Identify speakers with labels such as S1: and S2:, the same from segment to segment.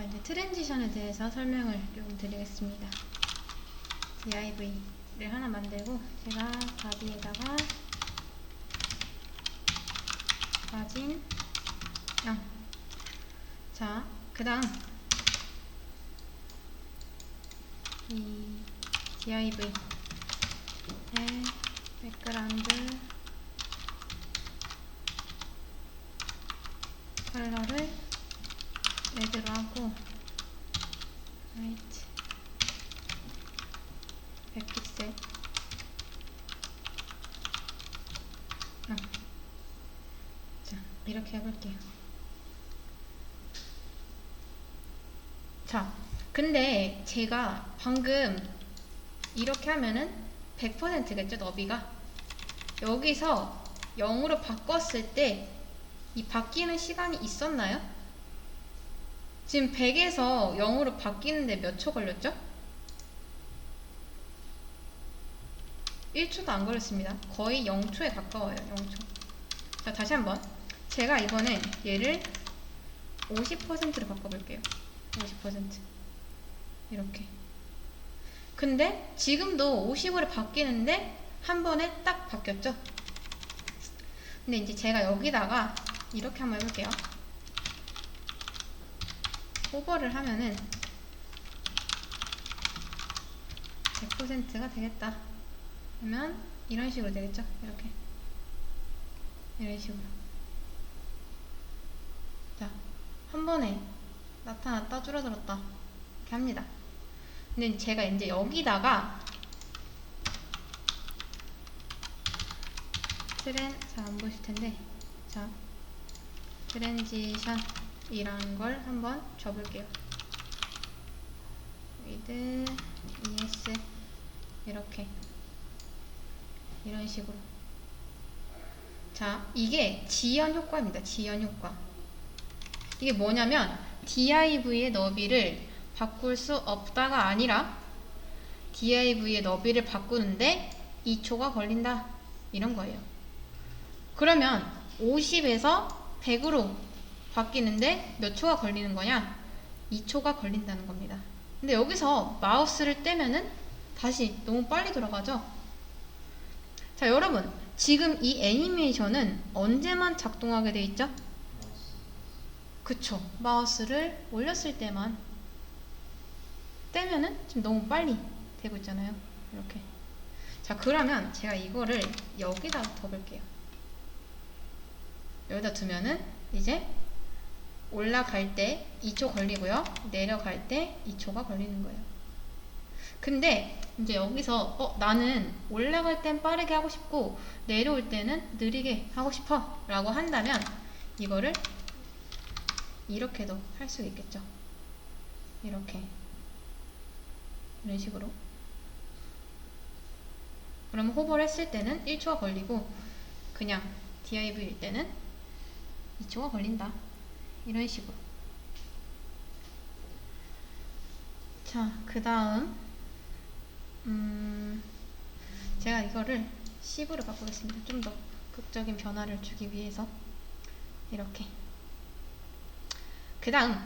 S1: 자, 이제 트랜지션에 대해서 설명을 좀 드리겠습니다. DIV를 하나 만들고 제가 바디에다가 마진 0 자, 그 다음 이 DIV의 백그라운드 컬러를 레드로 하고 화이트 100픽셀 아. 자 이렇게 해볼게요 자 근데 제가 방금 이렇게 하면은 100%겠죠 너비가 여기서 0으로 바꿨을 때 이 바뀌는 시간이 있었나요? 지금 100에서 0으로 바뀌는데 몇 초 걸렸죠? 1초도 안 걸렸습니다. 거의 0초에 가까워요. 0초. 자, 다시 한번. 제가 이번엔 얘를 50%로 바꿔볼게요. 50%. 이렇게. 근데 지금도 50으로 바뀌는데 한 번에 딱 바뀌었죠? 근데 이제 제가 여기다가 이렇게 한번 해볼게요. 오버를 하면은 100%가 되겠다. 그러면 이런 식으로 되겠죠? 이렇게. 이런 식으로. 자, 한 번에 나타났다 줄어들었다. 이렇게 합니다. 근데 제가 이제 여기다가 트렌 잘 안 보실 텐데 자 트랜지션이라는 걸 한번 줘볼게요. with es 이렇게 이런 식으로 자 이게 지연 효과입니다. 지연 효과 이게 뭐냐면 div의 너비를 바꿀 수 없다가 아니라 div의 너비를 바꾸는데 2초가 걸린다 이런 거예요. 그러면 50에서 100으로 바뀌는데 몇 초가 걸리는 거냐? 2초가 걸린다는 겁니다. 근데 여기서 마우스를 떼면은 다시 너무 빨리 돌아가죠? 자, 여러분. 지금 이 애니메이션은 언제만 작동하게 돼 있죠? 그쵸. 마우스를 올렸을 때만 떼면은 지금 너무 빨리 되고 있잖아요. 이렇게. 자, 그러면 제가 이거를 여기다 둬볼게요. 여기다 두면은 이제 올라갈 때 2초 걸리고요. 내려갈 때 2초가 걸리는 거예요. 근데 이제 여기서 어 나는 올라갈 땐 빠르게 하고 싶고 내려올 때는 느리게 하고 싶어 라고 한다면 이거를 이렇게도 할 수 있겠죠. 이렇게 이런 식으로 그러면 호버를 했을 때는 1초가 걸리고 그냥 div일 때는 2초가 걸린다. 이런 식으로. 자, 그 다음, 음, 제가 이거를 10으로 바꾸겠습니다. 좀 더 극적인 변화를 주기 위해서. 이렇게. 그 다음,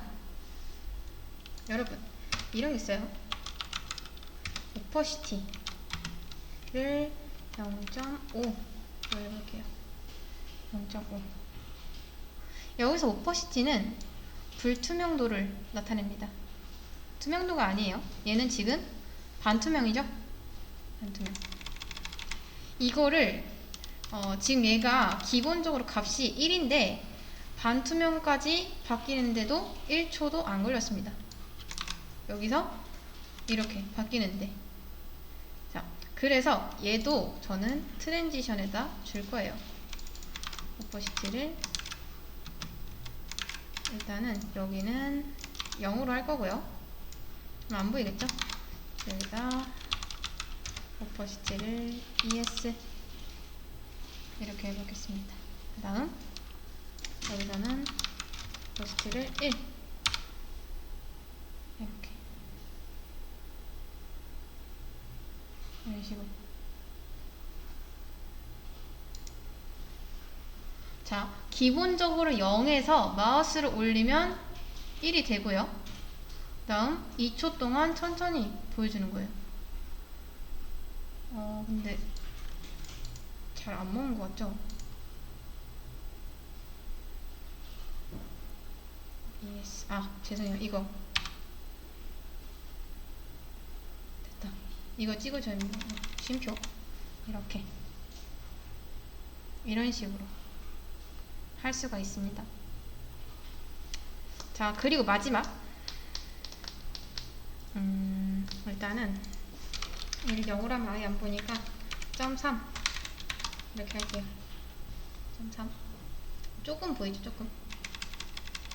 S1: 여러분, 이런 게 있어요. 오퍼시티를 0.5로 해볼게요. 0.5. 여기서 오퍼시티는 불투명도를 나타냅니다. 투명도가 아니에요. 얘는 지금 반투명이죠? 반투명. 이거를 어, 지금 얘가 기본적으로 값이 1인데 반투명까지 바뀌는데도 1초도 안 걸렸습니다. 여기서 이렇게 바뀌는데 자 그래서 얘도 저는 트랜지션에다 줄 거예요. 오퍼시티를 일단은 여기는 0으로 할 거고요. 그럼 안 보이겠죠? 여기다 오퍼시티를 es 이렇게 해보겠습니다. 그 다음 여기다는 오퍼시티를 1 이렇게 이런 식으로 자, 기본적으로 0에서 마우스를 올리면 1이 되고요. 다음 2초 동안 천천히 보여주는 거예요. 어, 근데 잘 안 먹는 것 같죠? 아, 죄송해요. 이거. 됐다. 이거 찍어줘야. 쉼표. 이렇게. 이런 식으로 할 수가 있습니다. 자, 그리고 마지막. 음, 일단은 여기 영어로 하면 아예 안 보니까 점3 이렇게 할게요. 점 3. 조금 보이죠, 조금.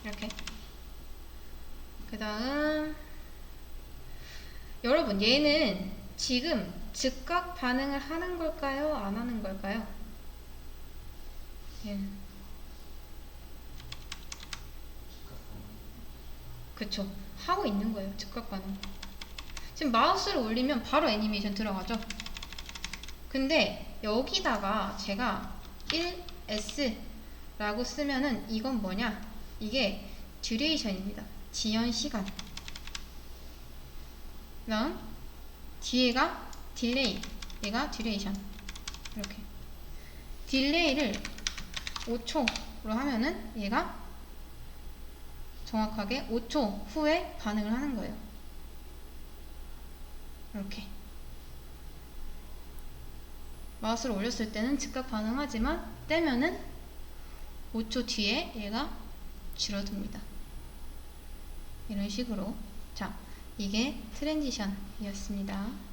S1: 이렇게. 그 다음, 여러분, 얘는 지금 즉각 반응을 하는 걸까요? 안 하는 걸까요? 얘는. 그쵸. 하고 있는 거예요, 즉각 반응. 지금 마우스를 올리면 바로 애니메이션 들어가죠? 근데 여기다가 제가 1S라고 쓰면은 이건 뭐냐? 이게 듀레이션입니다. 지연 시간. 그다음 뒤에가 딜레이. 얘가 듀레이션. 이렇게. 딜레이를 5초로 하면은 얘가 정확하게 5초 후에 반응을 하는 거예요. 이렇게. 마우스를 올렸을 때는 즉각 반응하지만 떼면은 5초 뒤에 얘가 줄어듭니다. 이런 식으로 자 이게 트랜지션이었습니다.